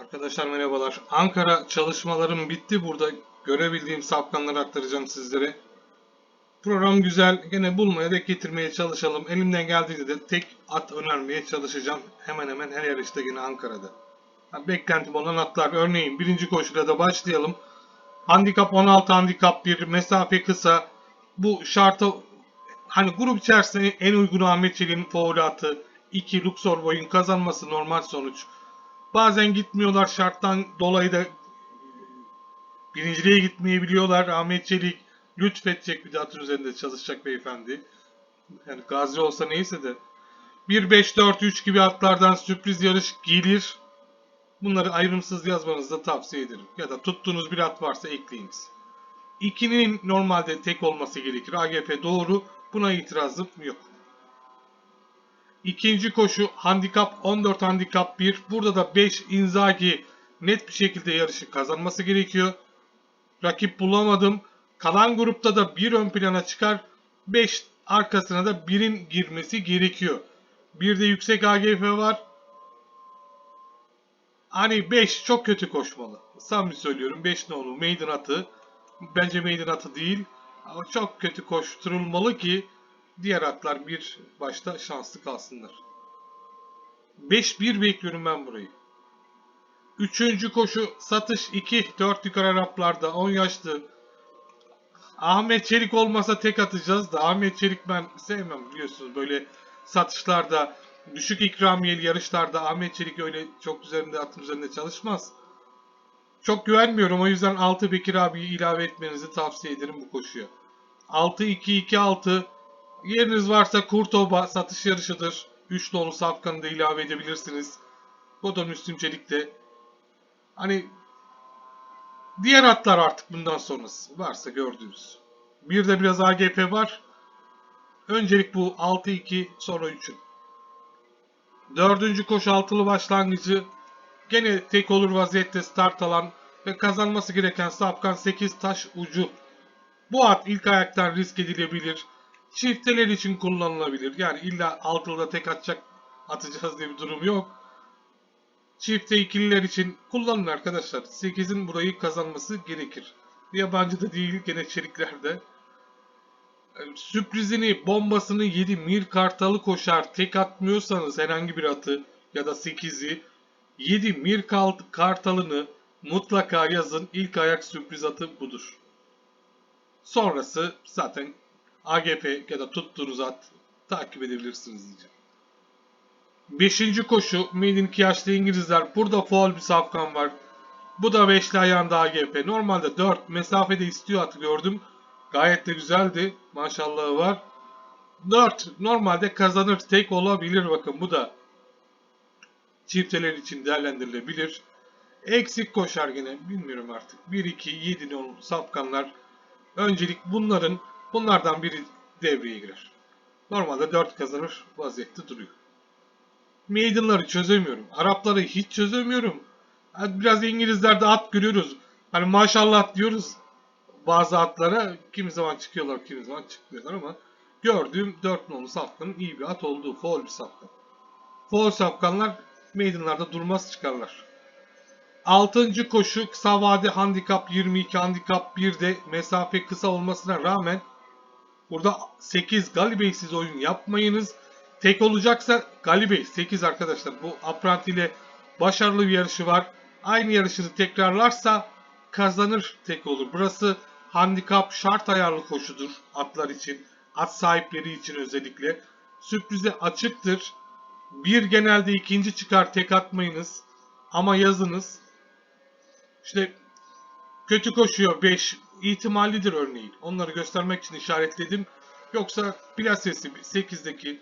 Arkadaşlar merhabalar. Ankara çalışmalarım bitti. Burada görebildiğim sapkanları aktaracağım sizlere. Program güzel. Gene bulmaya da getirmeye çalışalım. Elimden geldiğince de tek at önermeye çalışacağım. Hemen hemen her yarışta yine Ankara'da. Beklentim olan atlar. Örneğin birinci koşuyla da başlayalım. Handikap 16, handikap 1, mesafe kısa. Bu şarta hani grup içerisinde en uygun Ahmet Çelik'in favori atı. 2 Luxor boyun kazanması normal sonuç. Bazen gitmiyorlar şarttan dolayı da birinciliğe gitmeyebiliyorlar. Ahmet Çelik lütfedecek bir atın üzerinde çalışacak beyefendi. Yani Gazi olsa neyse de. 1-5-4-3 gibi atlardan sürpriz yarış gelir. Bunları ayrımsız yazmanızı da tavsiye ederim. Ya da tuttuğunuz bir at varsa ekleyiniz. 2'nin normalde tek olması gerekir. AGF doğru. Buna itirazım yok. İkinci koşu handikap 14 handikap 1. Burada da 5 Inzaghi net bir şekilde yarışı kazanması gerekiyor. Rakip bulamadım. Kalan grupta da bir ön plana çıkar. 5 arkasına da 1'in girmesi gerekiyor. Bir de yüksek AGF var. Hani 5 çok kötü koşmalı. Samimi söylüyorum 5 ne olur? Maiden atı. Bence maiden atı değil. Ama çok kötü koşturulmalı ki diğer atlar bir başta şanslı kalsınlar. 5-1 bekliyorum ben burayı. Üçüncü koşu satış 2. 4 yukarı Araplarda 10 yaşlı. Ahmet Çelik olmasa tek atacağız da Ahmet Çelik ben sevmem biliyorsunuz böyle satışlarda düşük ikramiyeli yarışlarda Ahmet Çelik öyle çok üzerinde atın üzerinde çalışmaz. Çok güvenmiyorum o yüzden 6 Bekir abiyi ilave etmenizi tavsiye ederim bu koşuya. 6-2-2-6 Yeriniz varsa Kurtoba satış yarışıdır. 3 dolu safkanı da ilave edebilirsiniz. Godon Müslüm Çelik de. Hani diğer atlar artık bundan sonrası varsa gördüğünüz. Bir de biraz AGP var. Öncelik bu 6-2 sonra 3'ün. Dördüncü koşu altılı başlangıcı gene tek olur vaziyette start alan ve kazanması gereken safkan 8 taş ucu. Bu at ilk ayaktan risk edilebilir çifteler için kullanılabilir. Yani illa altılıda tek atacak atacağız diye bir durum yok. Çifte ikililer için kullanın arkadaşlar. 8'in burayı kazanması gerekir. Yabancı da değil gene çeliklerde. Sürprizini, bombasını 7 Mir Kartalı koşar. Tek atmıyorsanız herhangi bir atı ya da 8'i 7 Mir Kart- Kartalını mutlaka yazın. İlk ayak sürpriz atı budur. Sonrası zaten AGP ya da tuttuğunuz at takip edebilirsiniz diyeceğim. Beşinci koşu Made in yaşlı İngilizler. Burada foul bir safkan var. Bu da beşli ayağında AGP. Normalde 4 mesafede istiyor atı gördüm. Gayet de güzeldi. Maşallahı var. 4 normalde kazanır. Tek olabilir bakın bu da çifteler için değerlendirilebilir. Eksik koşar gene bilmiyorum artık. 1 2 7 nol safkanlar. Öncelik bunların Bunlardan biri devreye girer. Normalde 4 kazanır vaziyette duruyor. Maiden'ları çözemiyorum. Arapları hiç çözemiyorum. Biraz İngilizlerde at görüyoruz. Hani maşallah diyoruz bazı atlara. Kimi zaman çıkıyorlar, kimi zaman çıkmıyorlar ama gördüğüm 4 nolu safkanın iyi bir at olduğu foul bir safkan. Foul safkanlar Maiden'larda durmaz çıkarlar. 6. koşu kısa vade handikap 22 handikap 1'de mesafe kısa olmasına rağmen Burada 8 Galibey'siz oyun yapmayınız. Tek olacaksa Galibey 8 arkadaşlar. Bu Apranti ile başarılı bir yarışı var. Aynı yarışını tekrarlarsa kazanır tek olur. Burası handikap şart ayarlı koşudur atlar için. At sahipleri için özellikle. Sürprize açıktır. Bir genelde ikinci çıkar tek atmayınız. Ama yazınız. İşte kötü koşuyor 5 ihtimallidir örneğin. Onları göstermek için işaretledim. Yoksa plasesi 8'deki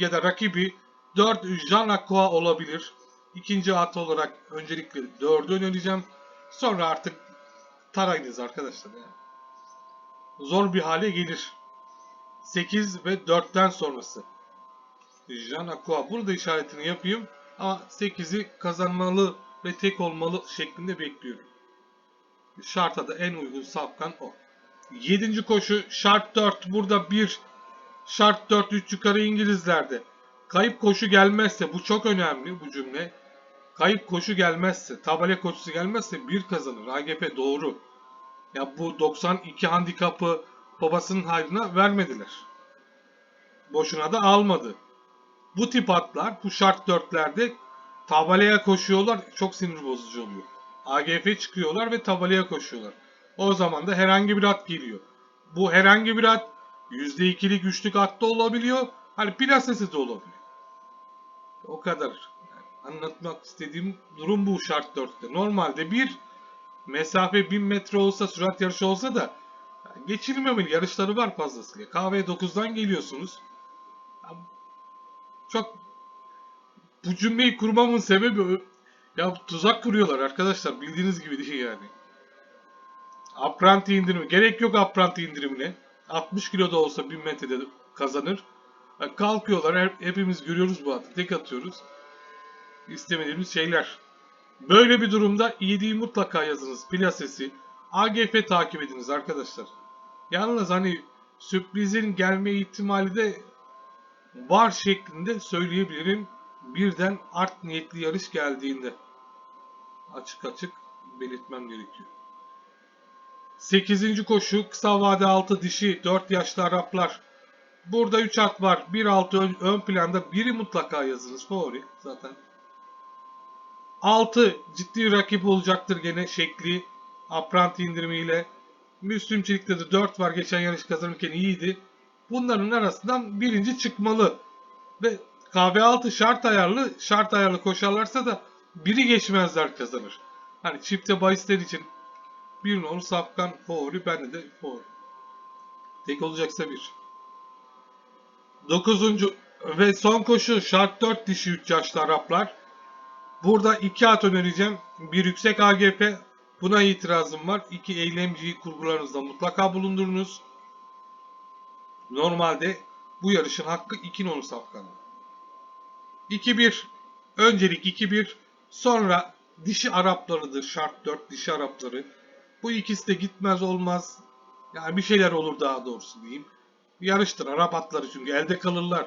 ya da rakibi 4 Jean Aqua olabilir. İkinci at olarak öncelikle 4'ü önereceğim. Sonra artık tarayınız arkadaşlar. Yani. Zor bir hale gelir. 8 ve 4'ten sonrası. Jean Aqua. Burada işaretini yapayım. Ama 8'i kazanmalı ve tek olmalı şeklinde bekliyorum. Şarta da en uygun safkan o. 7. koşu şart 4. Burada 1 şart 4 3 yukarı İngilizlerde. Kayıp koşu gelmezse bu çok önemli bu cümle. kayıp koşu gelmezse, tabela koşusu gelmezse bir kazanır. AGF doğru. Ya bu 92 handikapı babasının hayrına vermediler. Boşuna da almadı. Bu tip atlar bu şart dörtlerde tabelaya koşuyorlar. Çok sinir bozucu oluyor. AGF çıkıyorlar ve tabelaya koşuyorlar. O zaman da herhangi bir at geliyor. Bu herhangi bir at %2'lik güçlük atta olabiliyor. Hani plasesi de olabiliyor. O kadar. Yani anlatmak istediğim durum bu şart 4'te. Normalde bir mesafe 1000 metre olsa sürat yarışı olsa da yani geçilmemeli yarışları var fazlasıyla. KV9'dan geliyorsunuz. Ya Çok bu cümleyi kurmamın sebebi ya tuzak kuruyorlar arkadaşlar bildiğiniz gibi değil yani. Apranti indirimi. Gerek yok apranti indirimine. 60 kilo da olsa 1000 metrede kazanır. Kalkıyorlar hep- hepimiz görüyoruz bu atı. Tek atıyoruz. İstemediğimiz şeyler. Böyle bir durumda iyiliği mutlaka yazınız. Plasesi. AGF takip ediniz arkadaşlar. Yalnız hani sürprizin gelme ihtimali de var şeklinde söyleyebilirim. Birden art niyetli yarış geldiğinde. Açık açık belirtmem gerekiyor. 8. koşu kısa vade 6 dişi 4 yaşlı Araplar. Burada 3 at var. 1-6 ön, ön planda. Biri mutlaka yazınız. Favori zaten. 6 ciddi rakip olacaktır gene şekli. Apranti indirimiyle. Müslümçilikte de 4 var. Geçen yarış kazanırken iyiydi. Bunların arasından birinci çıkmalı. Ve KV6 şart ayarlı. Şart ayarlı koşarlarsa da biri geçmezler kazanır. Hani çifte bahisler için bir nolu safkan favori. Bende de favori. Tek olacaksa bir. 9. ve son koşu şart 4 dişi 3 yaşlı Araplar. Burada iki at önereceğim. Bir yüksek AGP. Buna itirazım var. İki eylemciyi kurgularınızda mutlaka bulundurunuz. Normalde bu yarışın hakkı 2 nolu safkanı. 2-1. Öncelik 2-1. Sonra dişi Araplarıdır. Şart 4 dişi Arapları. Bu ikisi de gitmez olmaz. Yani bir şeyler olur daha doğrusu diyeyim. Yarıştır Arap atları çünkü elde kalırlar.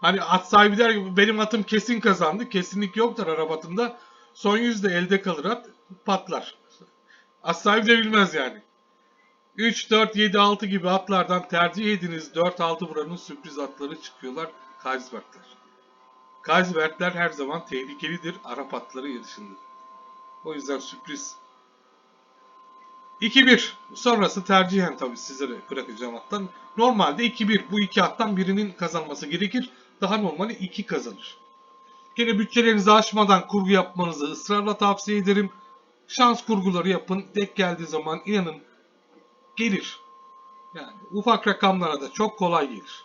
Hani at sahibi der gibi benim atım kesin kazandı. Kesinlik yoktur Arap atında. Son yüzde elde kalır at patlar. At sahibi de bilmez yani. 3, 4, 7, 6 gibi atlardan tercih ediniz. 4, 6 buranın sürpriz atları çıkıyorlar. Kaisbergler. Kaisbergler her zaman tehlikelidir Arap atları yarışında. O yüzden sürpriz 2-1. Sonrası tercihen tabii sizlere bırakacağım attan. Normalde 2-1. Bu iki attan birinin kazanması gerekir. Daha normali 2 kazanır. Gene bütçelerinizi aşmadan kurgu yapmanızı ısrarla tavsiye ederim. Şans kurguları yapın. Tek geldiği zaman inanın gelir. Yani ufak rakamlara da çok kolay gelir.